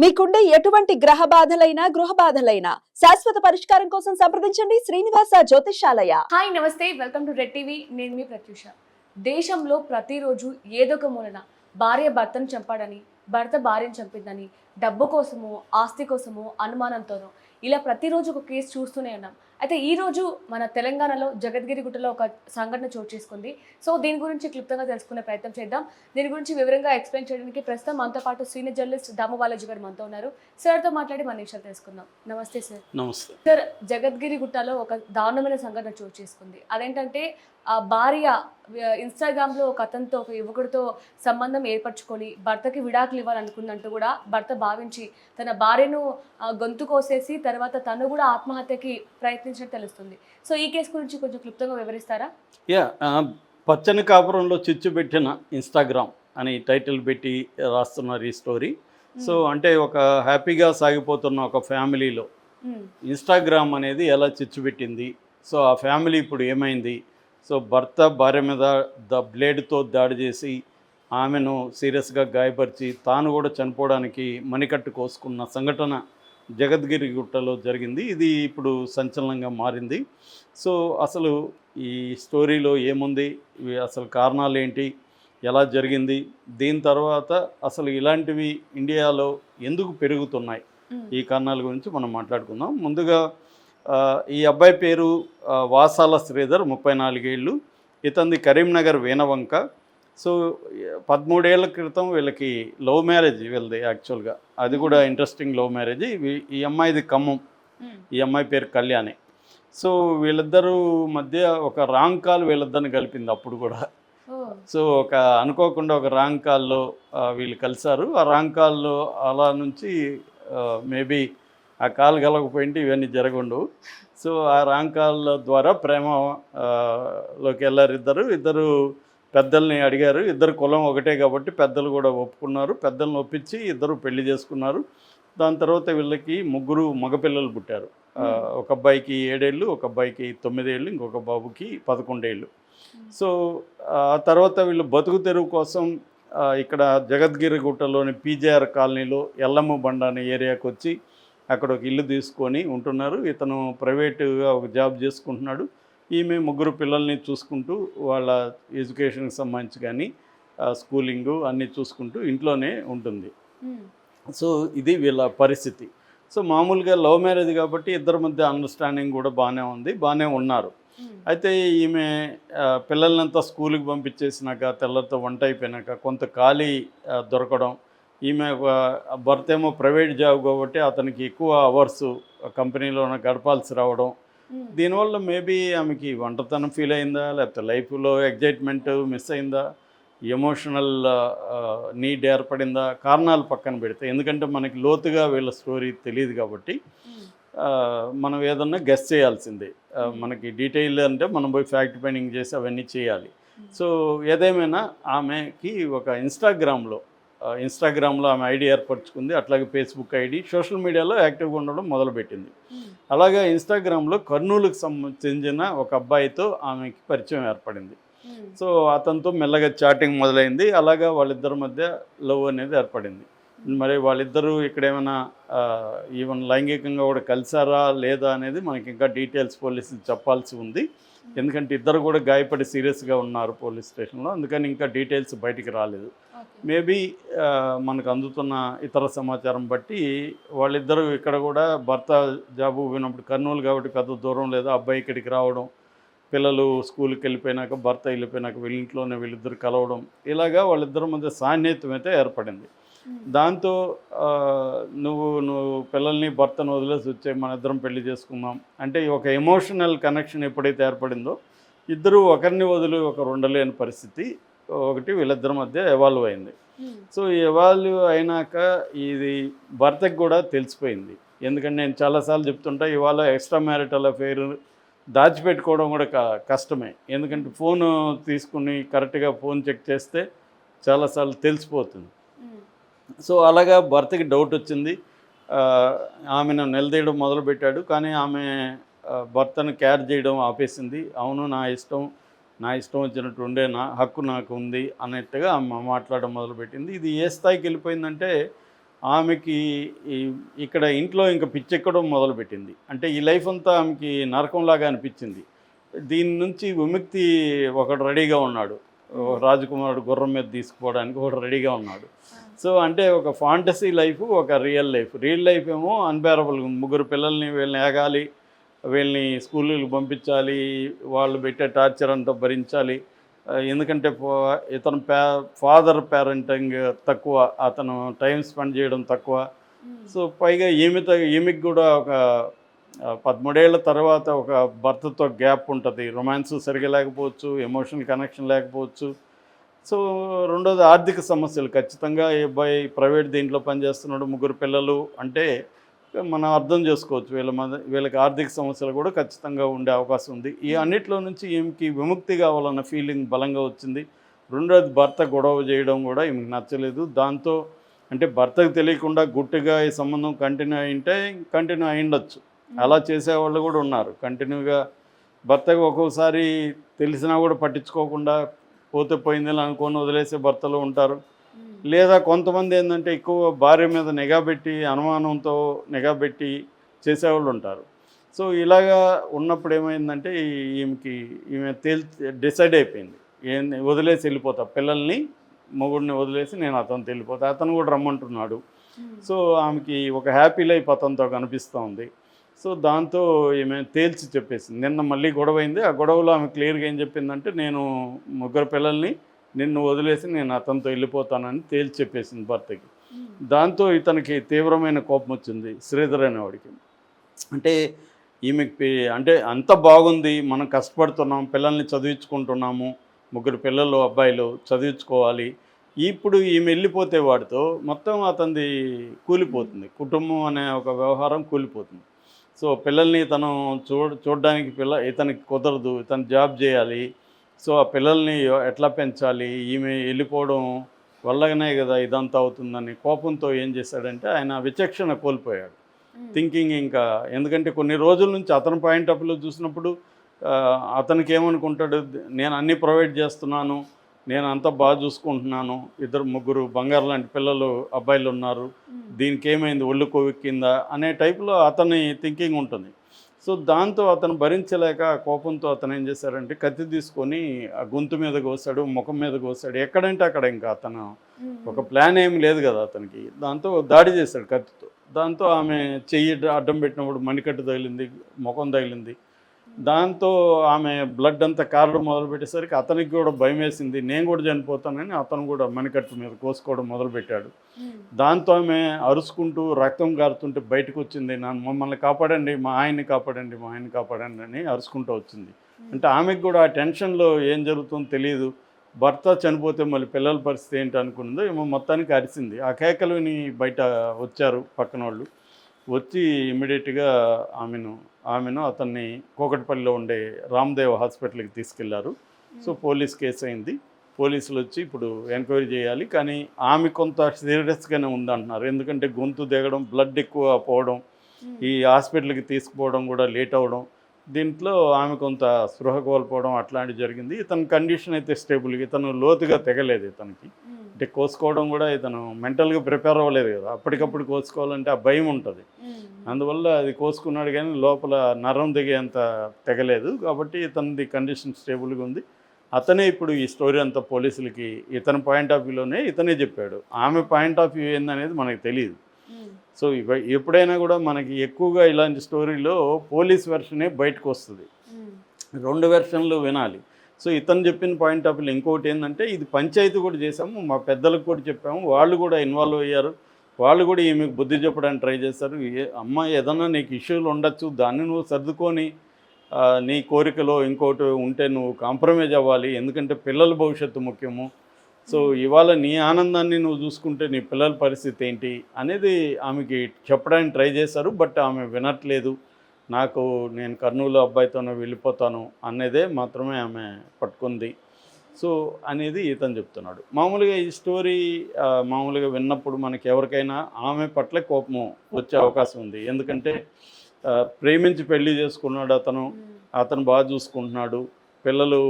మీకుండే ఎటువంటి గ్రహ బాధలైనా గృహ బాధలైనా శాశ్వత పరిష్కారం కోసం సంప్రదించండి శ్రీనివాస జ్యోతిషాలయ హాయ్ నమస్తే. Welcome to Red TV. నేను మీ ప్రత్యూష. దేశంలో ప్రతిరోజు ఏదో ఒక మూలన భార్య భర్తను చంపాడని భర్త భార్యను చంపిందని డబ్బు కోసమో ఆస్తి కోసమో అనుమానంతోనో ఇలా ప్రతిరోజు ఒక కేసు చూస్తూనే ఉన్నాం. అయితే ఈ రోజు మన తెలంగాణలో జగద్గిరి గుట్టలో ఒక సంఘటన చోటు చేసుకుంది. సో దీని గురించి క్లుప్తంగా తెలుసుకునే ప్రయత్నం చేద్దాం. దీని గురించి వివరంగా ఎక్స్ప్లెయిన్ చేయడానికి ప్రస్తుతం మనతో పాటు సీనియర్ జర్నలిస్ట్ దాము బాలాజీ గారు మనతో ఉన్నారు. సార్తో మాట్లాడి మన విషయాలు తెలుసుకుందాం. నమస్తే సార్. నమస్తే. సార్ జగద్గిరి గుట్టలో ఒక దారుణమైన సంఘటన చోటు చేసుకుంది. అదేంటంటే ఆ భార్య ఇన్స్టాగ్రామ్లో ఒక అతనితో ఒక యువకుడితో సంబంధం ఏర్పరచుకొని భర్తకి విడాకులు ఇవ్వాలనుకుందంటూ కూడా భర్త భావించి తన భార్యను గొంతు కోసేసి తర్వాత తను కూడా ఆత్మహత్యకి ప్రయత్నించినట్టు తెలుస్తుంది. సో ఈ కేసు గురించి కొంచెం క్లుప్తంగా వివరిస్తారా? యా పచ్చని కాపురంలో చిచ్చు పెట్టిన ఇన్స్టాగ్రామ్ అని టైటిల్ పెట్టి రాస్తున్నారు ఈ స్టోరీ. సో అంటే ఒక హ్యాపీగా సాగిపోతున్న ఒక ఫ్యామిలీలో. ఇన్స్టాగ్రామ్ అనేది ఎలా చిచ్చు పెట్టింది? సో ఆ ఫ్యామిలీ ఇప్పుడు ఏమైంది? సో భర్త భార్య మీద ద బ్లేడ్తో దాడి చేసి ఆమెను సీరియస్గా గాయపరిచి తాను కూడా చనిపోవడానికి మణికట్టు కోసుకున్న సంఘటన జగద్గిరి గుట్టలో జరిగింది. ఇది ఇప్పుడు సంచలనంగా మారింది. సో అసలు ఈ స్టోరీలో ఏముంది? అసలు కారణాలు ఏంటి ఎలా జరిగింది? దీని తర్వాత అసలు ఇలాంటివి ఇండియాలో ఎందుకు పెరుగుతున్నాయి. ఈ కారణాల గురించి మనం మాట్లాడుకుందాం. ముందుగా ఈ అబ్బాయి పేరు వాసాల శ్రీధర్ ముప్పై నాలుగేళ్ళు. ఇతంది కరీంనగర్ వేనవంక. సో పదమూడేళ్ళ క్రితం వీళ్ళకి లవ్ మ్యారేజ్ వీళ్ళది యాక్చువల్గా. అది కూడా ఇంట్రెస్టింగ్ లవ్ మ్యారేజ్. ఈ అమ్మాయిది ఖమ్మం. మ్మ్. ఈ అమ్మాయి పేరు కళ్యాణి. సో వీళ్ళిద్దరూ మధ్య ఒక రాంగ్ కాల్ వీళ్ళిద్దరిని కలిపింది అప్పుడు కూడా. సో ఒక అనుకోకుండా ఒక రాంగ్ కాల్లో వీళ్ళు కలిశారు. ఆ రాంగ్ కాల్లో అలా నుంచి మేబీ ఆ కాల్ కలగకపోయింటే ఇవన్నీ జరగండు. సో ఆ రాంగ్ కాల్ ద్వారా ప్రేమ ఆ, లోకి వెళ్ళారు ఇద్దరు. ఇద్దరు పెద్దల్ని అడిగారు ఇద్దరు కులం ఒకటే కాబట్టి పెద్దలు కూడా ఒప్పుకున్నారు పెద్దల్ని ఒప్పించి ఇద్దరు పెళ్ళి చేసుకున్నారు. దాని తర్వాత వీళ్ళకి ముగ్గురు మగపిల్లలు పుట్టారు. ఒక అబ్బాయికి ఏడేళ్ళు ఒక అబ్బాయికి తొమ్మిదేళ్ళు ఇంకొక బాబుకి పదకొండేళ్ళు. సో ఆ తర్వాత వీళ్ళు బతుకు తెరువు కోసం ఇక్కడ జగద్గిరి గుట్టలోని పీజేఆర్ కాలనీలో ఎల్లమ్మ బండ అనే ఏరియాకి వచ్చి అక్కడ ఒక ఇల్లు తీసుకొని ఉంటున్నారు. ఇతను ప్రైవేటుగా ఒక జాబ్ చేసుకుంటున్నాడు. ఈమె ముగ్గురు పిల్లల్ని చూసుకుంటూ వాళ్ళ ఎడ్యుకేషన్కి సంబంధించి కానీ స్కూలింగు అన్నీ చూసుకుంటూ ఇంట్లోనే ఉంటుంది. సో ఇది వీళ్ళ పరిస్థితి సో మామూలుగా లవ్ మ్యారేజ్ కాబట్టి ఇద్దరి మధ్య అండర్స్టాండింగ్ కూడా బాగానే ఉంది బాగానే ఉన్నారు. అయితే ఈమె ఆ, పిల్లల్నంతా స్కూల్కి పంపించేసినాక తెల్లతో వంట అయిపోయినాక కొంత ఖాళీ దొరకడం ఈమె భర్త ఏమో ప్రైవేట్ జాబ్ కాబట్టి అతనికి ఎక్కువ అవర్స్ కంపెనీలోనే గడపాల్సి రావడం. దీనివల్ల మేబీ ఆమెకి వంటతనం ఫీల్ అయిందా లేకపోతే లైఫ్లో ఎగ్జైట్మెంట్ మిస్ అయిందా ఎమోషనల్ నీడ్ ఏర్పడిందా కారణాలు పక్కన పెడితే. ఎందుకంటే మనకి లోతుగా వీళ్ళ స్టోరీ తెలియదు కాబట్టి. ఆ, మనం ఏదన్నా గెస్ చేయాల్సిందే. ఆ, మనకి డీటెయిల్ అంటే మనం పోయి ఫ్యాక్ట్ ఫైండింగ్ చేసి అవన్నీ చేయాలి. సో ఏదేమైనా ఆమెకి ఒక ఇన్స్టాగ్రామ్లో ఇన్స్టాగ్రామ్లో ఆమె ఐడి ఏర్పరచుకుంది అట్లాగే ఫేస్బుక్ ఐడి సోషల్ మీడియాలో యాక్టివ్గా ఉండడం మొదలుపెట్టింది. అలాగే ఇన్స్టాగ్రామ్లో కర్నూలుకు సంబంధించిన ఒక అబ్బాయితో ఆమెకి పరిచయం ఏర్పడింది మ్మ్. సో అతనితో మెల్లగా చాటింగ్ మొదలైంది అలాగా వాళ్ళిద్దరి మధ్య లవ్ అనేది ఏర్పడింది మరి వాళ్ళిద్దరూ ఇక్కడ ఏమైనా ఈవెన్ లైంగికంగా కూడా కలిసారా లేదా అనేది మనకి ఇంకా డీటెయిల్స్ పోలీసులు చెప్పాల్సి ఉంది ఎందుకంటే ఇద్దరు కూడా గాయపడి సీరియస్గా ఉన్నారు పోలీస్ స్టేషన్లో అందుకని ఇంకా డీటెయిల్స్ బయటికి రాలేదు. మేబీ మనకు అందుతున్న ఇతర సమాచారం బట్టి వాళ్ళిద్దరూ ఇక్కడ కూడా భర్త జాబు పోయినప్పుడు కర్నూలు కాబట్టి పెద్ద దూరం లేదు అబ్బాయి ఇక్కడికి రావడం పిల్లలు స్కూల్కి వెళ్ళిపోయినాక భర్త వెళ్ళిపోయినాక వీళ్ళ ఇంట్లోనే వీళ్ళిద్దరు కలవడం ఇలాగా వాళ్ళిద్దరి మధ్య సాన్నిహిత్యం అయితే ఏర్పడింది. మ్మ్. దాంతో నువ్వు నువ్వు పిల్లల్ని భర్తను వదిలేసి వచ్చే మన ఇద్దరం పెళ్ళి చేసుకుందాం అంటే ఒక ఎమోషనల్ కనెక్షన్ ఎప్పుడైతే ఏర్పడిందో ఇద్దరు ఒకరిని వదిలి ఒకరు ఉండలేని పరిస్థితి. ఒకటి వీళ్ళిద్దరి మధ్య ఎవాల్వ్ అయింది. సో ఎవాల్వ్ అయినాక ఇది భర్తకు కూడా తెలిసిపోయింది. ఎందుకంటే నేను చాలాసార్లు చెప్తుంటా ఇవాళ ఎక్స్ట్రా మ్యారిటల్ అఫేర్ దాచిపెట్టుకోవడం కూడా కష్టమే. ఎందుకంటే ఫోన్ తీసుకుని కరెక్ట్గా ఫోన్ చెక్ చేస్తే చాలాసార్లు తెలిసిపోతుంది. సో అలాగా భర్తకి డౌట్ వచ్చింది. ఆమెను నిలదీయడం మొదలుపెట్టాడు. కానీ ఆమె భర్తను కేర్ చేయడం ఆపేసింది. అవును నా ఇష్టం. నా ఇష్టం వచ్చినట్టు ఉండే నా హక్కు నాకు ఉంది అన్నట్టుగా ఆమె మాట్లాడడం మొదలుపెట్టింది. ఇది ఏ స్థాయికి వెళ్ళిపోయిందంటే ఆమెకి ఇక్కడ ఇంట్లో ఇంకా పిచ్చెక్కడం మొదలుపెట్టింది. అంటే ఈ లైఫ్ అంతా ఆమెకి నరకంలాగా అనిపించింది. దీని నుంచి విముక్తి ఒకడు రెడీగా ఉన్నాడు. రాజకుమారుడు గుర్రం మీద తీసుకుపోవడానికి ఒకడు రెడీగా ఉన్నాడు. సో అంటే ఒక ఫాంటసీ లైఫ్ ఒక రియల్ లైఫ్. రియల్ లైఫ్ ఏమో అన్బేరబుల్ ముగ్గురు పిల్లల్ని వీళ్ళని ఏగాలి వీళ్ళని స్కూళ్ళకి పంపించాలి వాళ్ళు పెట్టే టార్చర్ అంతా భరించాలి. ఎందుకంటే ఇతను పే ఫాదర్ పేరెంటింగ్ తక్కువ అతను టైం స్పెండ్ చేయడం తక్కువ. సో పైగా ఈమెతో ఈమెకి కూడా ఒక పదమూడేళ్ళ తర్వాత ఒక భర్తతో గ్యాప్ ఉంటుంది. రొమాన్స్ సరిగా లేకపోవచ్చు ఎమోషనల్ కనెక్షన్ లేకపోవచ్చు. సో రెండోది ఆర్థిక సమస్యలు. ఖచ్చితంగా ఈ అబ్బాయి ప్రైవేట్ దీంట్లో పనిచేస్తున్నాడు. ముగ్గురు పిల్లలు అంటే మనం అర్థం చేసుకోవచ్చు. వీళ్ళ మన వీళ్ళకి ఆర్థిక సమస్యలు కూడా ఖచ్చితంగా ఉండే అవకాశం ఉంది. ఈ అన్నిట్లో నుంచి ఈమెకి విముక్తి కావాలన్న ఫీలింగ్ బలంగా వచ్చింది. రెండోది భర్త గొడవ చేయడం కూడా ఈమెకి నచ్చలేదు. దాంతో అంటే భర్తకు తెలియకుండా గుట్టుగా ఈ సంబంధం కంటిన్యూ అయింటే కంటిన్యూ అయిండొచ్చు అలా చేసేవాళ్ళు కూడా ఉన్నారు. కంటిన్యూగా భర్తకు ఒక్కోసారి తెలిసినా కూడా పట్టించుకోకుండా పోతే పోయిందని అనుకొని వదిలేసే భర్తలు ఉంటారు. లేదా కొంతమంది ఏంటంటే ఎక్కువ భార్య మీద నిఘా పెట్టి అనుమానంతో నిఘా పెట్టి చేసేవాళ్ళు ఉంటారు. సో ఇలాగా ఉన్నప్పుడు ఏమైందంటే ఈమెకి ఈమె తేల్ డిసైడ్ అయిపోయింది. ఏం వదిలేసి వెళ్ళిపోతా. పిల్లల్ని మొగుడిని వదిలేసి నేను అతను వెళ్ళిపోతా అతను కూడా రమ్మంటున్నాడు. సో ఆమెకి ఒక హ్యాపీ లైఫ్ అతనితో కనిపిస్తూ ఉంది. సో దాంతో ఈమె తేల్చి చెప్పేసింది. నిన్న మళ్ళీ గొడవ అయింది ఆ గొడవలో ఆమె క్లియర్గా ఏం చెప్పిందంటే నేను ముగ్గురు పిల్లల్ని నిన్ను వదిలేసి నేను అతనితో వెళ్ళిపోతానని తేల్చి చెప్పేసింది భర్తకి దాంతో ఇతనికి తీవ్రమైన కోపం వచ్చింది శ్రీధర్ అనేవాడికి. అంటే ఈమెకి అంటే అంత బాగుంది మనం కష్టపడుతున్నాం పిల్లల్ని చదివించుకుంటున్నాము ముగ్గురు పిల్లలు అబ్బాయిలు చదివించుకోవాలి. ఇప్పుడు ఈమె వెళ్ళిపోతే వాడితో మొత్తం అతనిది కూలిపోతుంది. కుటుంబం అనే ఒక వ్యవహారం కూలిపోతుంది. సో పిల్లల్ని తను చూడ చూడడానికి పిల్ల ఇతనికి కుదరదు ఇతను జాబ్ చేయాలి సో ఆ పిల్లల్ని ఎట్లా పెంచాలి? ఈమె వెళ్ళిపోవడం వల్లనే కదా ఇదంతా అవుతుందని కోపంతో ఏం చేశాడంటే ఆయన విచక్షణ కోల్పోయాడు. థింకింగ్ ఇంకా ఎందుకంటే కొన్ని రోజుల నుంచి అతని పాయింట్ ఆఫ్ వ్యూలో చూసినప్పుడు అతనికి ఏమనుకుంటాడు? నేను అన్నీ ప్రొవైడ్ చేస్తున్నాను నేను అంతా బాగా చూసుకుంటున్నాను ఇద్దరు ముగ్గురు బంగారు లాంటి పిల్లలు అబ్బాయిలు ఉన్నారు దీనికి ఏమైంది ఒళ్ళు కొవ్వెక్కిందా? అనే టైప్లో అతని థింకింగ్ ఉంటుంది. సో దాంతో అతను భరించలేక కోపంతో అతను ఏం చేశారంటే కత్తి తీసుకొని ఆ గొంతు మీద కోసాడు ముఖం మీద కోసాడు. ఎక్కడంటే అక్కడ ఇంకా అతను ఒక ప్లాన్ ఏమి లేదు కదా అతనికి. దాంతో దాడి చేశాడు కత్తితో. దాంతో ఆమె చెయ్యి అడ్డం పెట్టినప్పుడు మణికట్టు తగిలింది ముఖం తగిలింది. దాంతో ఆమె బ్లడ్ అంతా కారడం మొదలు పెట్టేసరికి అతనికి కూడా భయం వేసింది. నేను కూడా చనిపోతానని అతను కూడా మణికట్టు మీద కోసుకోవడం మొదలుపెట్టాడు. దాంతో ఆమె అరుచుకుంటూ రక్తం గారుతుంటే బయటకు వచ్చింది. నన్ను మమ్మల్ని కాపాడండి మా ఆయన్ని కాపాడండి మా ఆయన్ని కాపాడండి అని అరుచుకుంటూ వచ్చింది. అంటే ఆమెకు కూడా ఆ టెన్షన్లో ఏం జరుగుతుందో తెలియదు భర్త చనిపోతే మళ్ళీ పిల్లల పరిస్థితి ఏంటి అనుకున్నదో ఏమో మొత్తానికి అరిసింది ఆ కేకలు విని బయట వచ్చారు పక్కన వాళ్ళు వచ్చి ఇమ్మీడియట్గా ఆమెను ఆమెను అతన్ని కోకట్పల్లిలో ఉండే రామ్దేవ్ హాస్పిటల్కి తీసుకెళ్ళారు. సో పోలీస్ కేసు అయింది. పోలీసులు వచ్చి ఇప్పుడు ఎంక్వైరీ చేయాలి. కానీ ఆమె కొంత సీరియస్గానే ఉందంటున్నారు. ఎందుకంటే గొంతు దిగడం బ్లడ్ ఎక్కువ పోవడం ఈ హాస్పిటల్కి తీసుకుపోవడం కూడా లేట్ అవ్వడం దీంట్లో ఆమె కొంత స్పృహ కోల్పోవడం అట్లాంటివి జరిగింది. ఇతని కండిషన్ అయితే స్టేబుల్ ఇతను లోతుగా తెగలేదు ఇతనికి. అంటే కోసుకోవడం కూడా ఇతను మెంటల్గా ప్రిపేర్ అవ్వలేదు కదా. అప్పటికప్పుడు కోసుకోవాలంటే ఆ భయం ఉంటుంది. అందువల్ల అది కోసుకున్నాడు కానీ లోపల నరం దిగేంత తెగలేదు. కాబట్టి ఇతనిది కండిషన్ స్టేబుల్గా ఉంది. అతనే ఇప్పుడు ఈ స్టోరీ అంతా పోలీసులకి ఇతని పాయింట్ ఆఫ్ వ్యూలోనే ఇతనే చెప్పాడు. ఆమె పాయింట్ ఆఫ్ వ్యూ ఏందనేది మనకు తెలియదు సో ఎప్పుడైనా కూడా మనకి ఎక్కువగా ఇలాంటి స్టోరీలో పోలీస్ వెర్షనే బయటకు వస్తుంది రెండు వెర్షన్లు వినాలి. సో ఇతను చెప్పిన పాయింట్ ఆఫ్ వ్యూ ఇంకోటి ఏంటంటే ఇది పంచాయతీ కూడా చేసాము మా పెద్దలకు కూడా చెప్పాము వాళ్ళు కూడా ఇన్వాల్వ్ అయ్యారు వాళ్ళు కూడా ఈమెకు బుద్ధి చెప్పడానికి ట్రై చేస్తారు ఏ అమ్మ ఏదన్నా నీకు ఇష్యూలు ఉండొచ్చు దాన్ని నువ్వు సర్దుకొని నీ కోరికలో ఇంకోటి ఉంటే నువ్వు కాంప్రమైజ్ అవ్వాలి ఎందుకంటే పిల్లల భవిష్యత్తు ముఖ్యము. సో ఇవాళ నీ ఆనందాన్ని నువ్వు చూసుకుంటే నీ పిల్లల పరిస్థితి ఏంటి అనేది ఆమెకి చెప్పడానికి ట్రై చేశారు బట్ ఆమె వినట్లేదు. నాకు నేను కర్నూలు అబ్బాయితోనే వెళ్ళిపోతాను అనేదే మాత్రమే ఆమె పట్టుకుంది. సో అనేది ఇతను చెప్తున్నాడు. మామూలుగా ఈ స్టోరీ మామూలుగా విన్నప్పుడు మనకి ఎవరికైనా ఆమె పట్ల కోపం వచ్చే అవకాశం ఉంది. ఎందుకంటే ప్రేమించి పెళ్ళి చేసుకున్నాడు అతను. అతను బాగా చూసుకుంటున్నాడు. పిల్లలు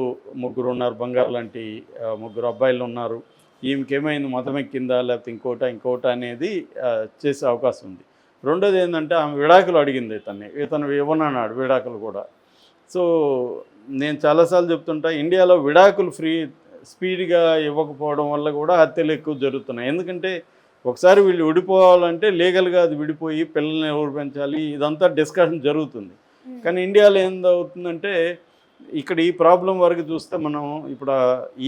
ముగ్గురు ఉన్నారు బంగారు లాంటి ముగ్గురు అబ్బాయిలు ఉన్నారు. ఈమెకి ఏమైంది మతం ఎక్కిందా? లేకపోతే ఇంకోట ఇంకోట అనేది చేసే అవకాశం ఉంది. రెండోది ఏంటంటే ఆమె విడాకులు అడిగింది ఇతన్ని ఇతను ఇవ్వనన్నాడు విడాకులు కూడా. సో నేను చాలాసార్లు చెప్తుంటా ఇండియాలో విడాకులు ఫ్రీ స్పీడ్గా ఇవ్వకపోవడం వల్ల కూడా హత్యలు ఎక్కువ జరుగుతున్నాయి. ఎందుకంటే ఒకసారి వీళ్ళు విడిపోవాలంటే లీగల్గా అది విడిపోయి పిల్లల్ని ఎవరు పెంచాలి? ఇదంతా డిస్కషన్ జరుగుతుంది. కానీ ఇండియాలో ఏందవుతుందంటే ఇక్కడ ఈ ప్రాబ్లం వరకు చూస్తే మనం ఇప్పుడు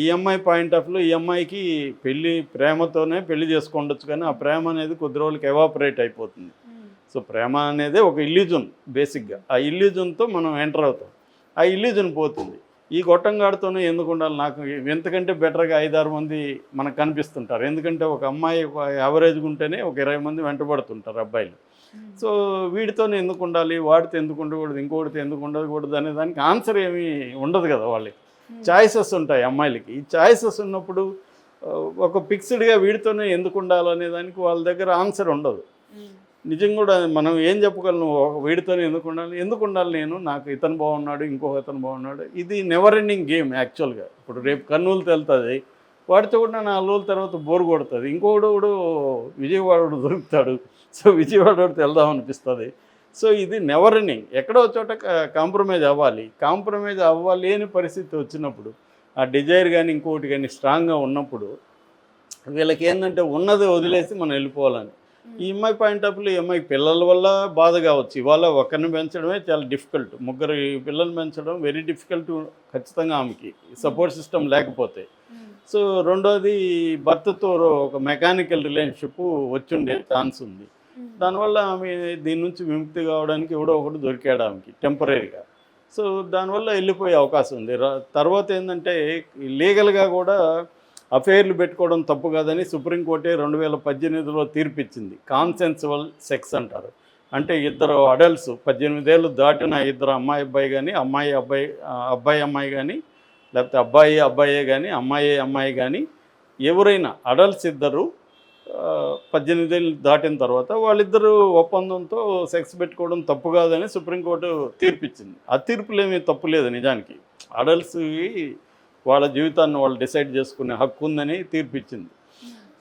ఈఎంఐ పాయింట్ ఆఫ్ వ్యూ ఈఎంఐకి పెళ్ళి ప్రేమతోనే పెళ్ళి చేసుకోండొచ్చు కానీ ఆ ప్రేమ అనేది కొద్ది రోజులకి ఎవాపరేట్ అయిపోతుంది. సో ప్రేమ అనేది ఒక ఇల్యూజన్ బేసిక్గా ఆ ఇల్యూజన్తో మనం ఎంటర్ అవుతాం. ఆ ఇల్యూజన్ పోతుంది. ఈ గొట్టంగాడితోనే ఎందుకు ఉండాలి నాకు? ఎంతకంటే బెటర్గా ఐదారు మంది మనకు కనిపిస్తుంటారు. ఎందుకంటే ఒక అమ్మాయి ఒక యావరేజ్గా ఉంటేనే ఒక ఇరవై మంది వెంటబడుతుంటారు అబ్బాయిలు. సో వీడితోనే ఎందుకు ఉండాలి వాడితో ఎందుకు ఉండకూడదు ఇంకోటితో ఎందుకు ఉండకూడదు అనే దానికి ఆన్సర్ ఏమీ ఉండదు కదా వాళ్ళకి. చాయిసెస్ ఉంటాయి అమ్మాయిలకి. ఈ చాయిసెస్ ఉన్నప్పుడు ఒక ఫిక్స్డ్గా వీడితోనే ఎందుకు ఉండాలనే దానికి వాళ్ళ దగ్గర ఆన్సర్ ఉండదు. నిజం కూడా మనం ఏం చెప్పగలను ఒక వీడితోనే ఎందుకు ఉండాలి ఎందుకు ఉండాలి నేను నాకు ఇతను బాగున్నాడు ఇంకొక ఇతను బాగున్నాడు ఇది నెవర్ ఎండింగ్ గేమ్ యాక్చువల్గా ఇప్పుడు రేపు కర్నూలు తెలుతుంది వాడితో కూడా నాలుగు రోజుల తర్వాత బోర్ కొడుతుంది. ఇంకోడు విజయవాడ దొరుకుతాడు. సో విజయవాడ వెళ్దాం అనిపిస్తుంది. సో ఇది నెవర్ ఎండింగ్ ఎక్కడో చోట కాంప్రమైజ్ అవ్వాలి. కాంప్రమైజ్ అవ్వలేని పరిస్థితి వచ్చినప్పుడు ఆ డిజైర్ కానీ ఇంకోటి కానీ స్ట్రాంగ్గా ఉన్నప్పుడు వీళ్ళకి ఏంటంటే ఉన్నది వదిలేసి మనం వెళ్ళిపోవాలని. ఈ అమ్మాయి పాయింట్ ఆఫ్ వ్యూ ఈ అమ్మాయి పిల్లల వల్ల బాధ కావచ్చు. ఇవాళ ఒకరిని పెంచడమే చాలా డిఫికల్ట్ ముగ్గురు పిల్లల్ని పెంచడం వెరీ డిఫికల్ట్ ఖచ్చితంగా ఆమెకి. సపోర్ట్ సిస్టమ్ లేకపోతే. సో రెండోది భర్తతో ఒక మెకానికల్ రిలేషన్షిప్ వచ్చుండే ఛాన్స్ ఉంది. దానివల్ల ఆమె దీని నుంచి విముక్తి కావడానికి ఎవడో ఒకటి దొరికాడు ఆమెకి టెంపరీగా సో దానివల్ల వెళ్ళిపోయే అవకాశం ఉంది. తర్వాత ఏంటంటే లీగల్గా కూడా అఫైర్లు పెట్టుకోవడం తప్పు కాదని సుప్రీంకోర్టే రెండు వేల పద్దెనిమిదిలో తీర్పిచ్చింది. కాన్సెన్సువల్ సెక్స్ అంటారు. అంటే ఇద్దరు అడల్ట్స్ పద్దెనిమిదేళ్ళు దాటిన ఇద్దరు అమ్మాయి అబ్బాయి కానీ అమ్మాయి అబ్బాయి అబ్బాయి అమ్మాయి కానీ లేకపోతే అబ్బాయి అబ్బాయే కానీ అమ్మాయి అమ్మాయి కానీ ఎవరైనా అడల్ట్స్ ఇద్దరు పద్దెనిమిది పద్దెనిమిదేళ్ళు దాటిన తర్వాత వాళ్ళిద్దరూ ఒప్పందంతో సెక్స్ పెట్టుకోవడం తప్పు కాదని సుప్రీంకోర్టు తీర్పిచ్చింది. ఆ తీర్పులు ఏమీ తప్పు లేదు నిజానికి. అడల్ట్స్కి వాళ్ళ జీవితాన్ని వాళ్ళు డిసైడ్ చేసుకునే హక్కు ఉందని తీర్పిచ్చింది.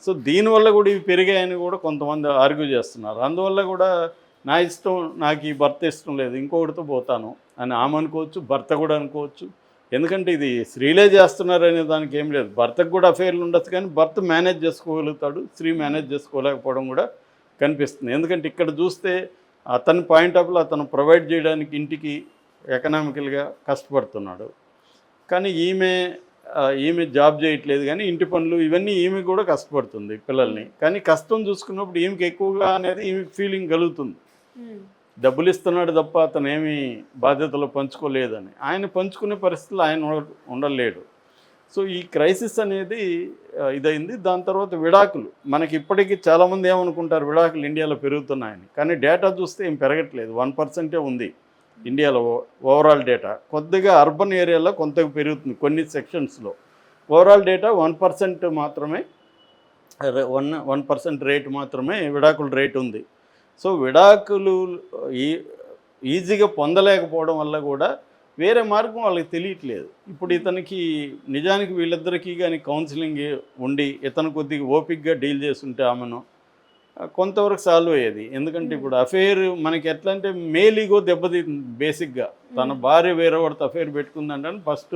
సో దీనివల్ల కూడా ఇవి పెరిగాయని కూడా కొంతమంది ఆర్గ్యూ చేస్తున్నారు. అందువల్ల కూడా నా ఇష్టం నాకు ఈ భర్త ఇష్టం లేదు ఇంకొకటితో పోతాను అని ఆమె అనుకోవచ్చు భర్త కూడా అనుకోవచ్చు. ఎందుకంటే ఇది స్త్రీలే చేస్తున్నారు అనే దానికి ఏం లేదు. భర్తకు కూడా అఫేర్లు ఉండొచ్చు కానీ భర్త మేనేజ్ చేసుకోగలుగుతాడు స్త్రీ మేనేజ్ చేసుకోలేకపోవడం కూడా కనిపిస్తుంది. ఎందుకంటే ఇక్కడ చూస్తే అతని పాయింట్ ఆఫ్ వ్యూ అతను ప్రొవైడ్ చేయడానికి ఇంటికి ఎకనామికల్గా కష్టపడుతున్నాడు. కానీ ఈమె ఈమె జాబ్ చేయట్లేదు కానీ ఇంటి పనులు ఇవన్నీ ఈమె కూడా కష్టపడుతుంది పిల్లల్ని. కానీ కష్టం చూసుకున్నప్పుడు ఈమెకి ఎక్కువగా అనేది ఈమె ఫీలింగ్ కలుగుతుంది. డబ్బులు ఇస్తున్నాడు తప్ప అతను ఏమీ బాధ్యతలు పంచుకోలేదని. ఆయన పంచుకునే పరిస్థితులు ఆయన ఉండ- ఉండలేడు. సో ఈ క్రైసిస్ అనేది ఇదైంది. దాని తర్వాత విడాకులు. మనకి ఇప్పటికీ చాలామంది ఏమనుకుంటారు విడాకులు ఇండియాలో పెరుగుతున్నాయని. కానీ డేటా చూస్తే ఏం పెరగట్లేదు. వన్ పర్సెంటే ఉంది ఇండియాలో ఓ- ఓవరాల్ డేటా. కొద్దిగా అర్బన్ ఏరియాలో కొంత పెరుగుతుంది కొన్ని సెక్షన్స్లో. ఓవరాల్ డేటా వన్ పర్సెంట్ మాత్రమే వన్ వన్ పర్సెంట్ రేట్ మాత్రమే విడాకుల రేట్ ఉంది. సో విడాకులు ఈ ఈజీగా పొందలేకపోవడం వల్ల కూడా వేరే మార్గం వాళ్ళకి తెలియట్లేదు. ఇప్పుడు ఇతనికి నిజానికి వీళ్ళిద్దరికీ కానీ కౌన్సిలింగ్ ఉండి ఇతను కొద్దిగా ఓపిక్గా డీల్ చేస్తుంటే ఆమెను కొంతవరకు సాల్వ్ అయ్యేది. ఎందుకంటే ఇప్పుడు అఫేర్ మనకి ఎట్లా అంటే మేలీగో దెబ్బతీతుంది బేసిక్గా తన భార్య వేరే వాడితో అఫేర్ పెట్టుకుందంటే ఫస్ట్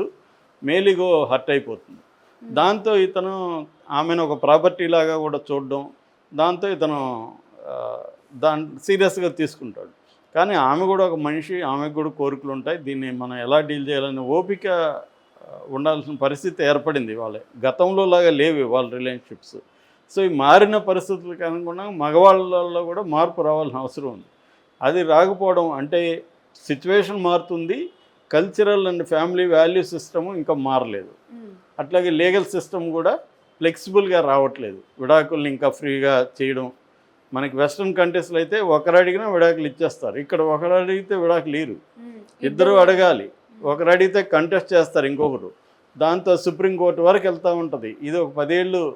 మేలీగో హర్ట్ అయిపోతుంది. దాంతో ఇతను ఆమెను ఒక ప్రాపర్టీ లాగా కూడా చూడడం దాంతో ఇతను దాని సీరియస్గా తీసుకుంటాడు. కానీ ఆమె కూడా ఒక మనిషి ఆమెకు కూడా కోరికలు ఉంటాయి. దీన్ని మనం ఎలా డీల్ చేయాలని ఓపిక ఉండాల్సిన పరిస్థితి ఏర్పడింది వాళ్ళే. గతంలో లాగా లేవు వాళ్ళ రిలేషన్షిప్స్. సో ఈ మారిన పరిస్థితులకు అనుగుణంగా మగవాళ్ళల్లో కూడా మార్పు రావాల్సిన అవసరం ఉంది. అది రాకపోవడం అంటే సిచ్యువేషన్ మారుతుంది. Cultural and family value system ఇంకా మారలేదు. అట్లాగే లీగల్ సిస్టమ్ కూడా ఫ్లెక్సిబుల్గా రావట్లేదు. విడాకుల్ని ఇంకా ఫ్రీగా చేయడం మనకి వెస్ట్రన్ కంట్రీస్లో అయితే ఒకరు అడిగినా విడాకులు ఇచ్చేస్తారు. ఇక్కడ ఒకరు అడిగితే విడాకులు లేరు ఇద్దరు అడగాలి. ఒకరు అడిగితే కంటెస్ట్ చేస్తారు ఇంకొకరు. దాంతో సుప్రీంకోర్టు వరకు వెళ్తూ ఉంటుంది. ఇది ఒక పదేళ్ళు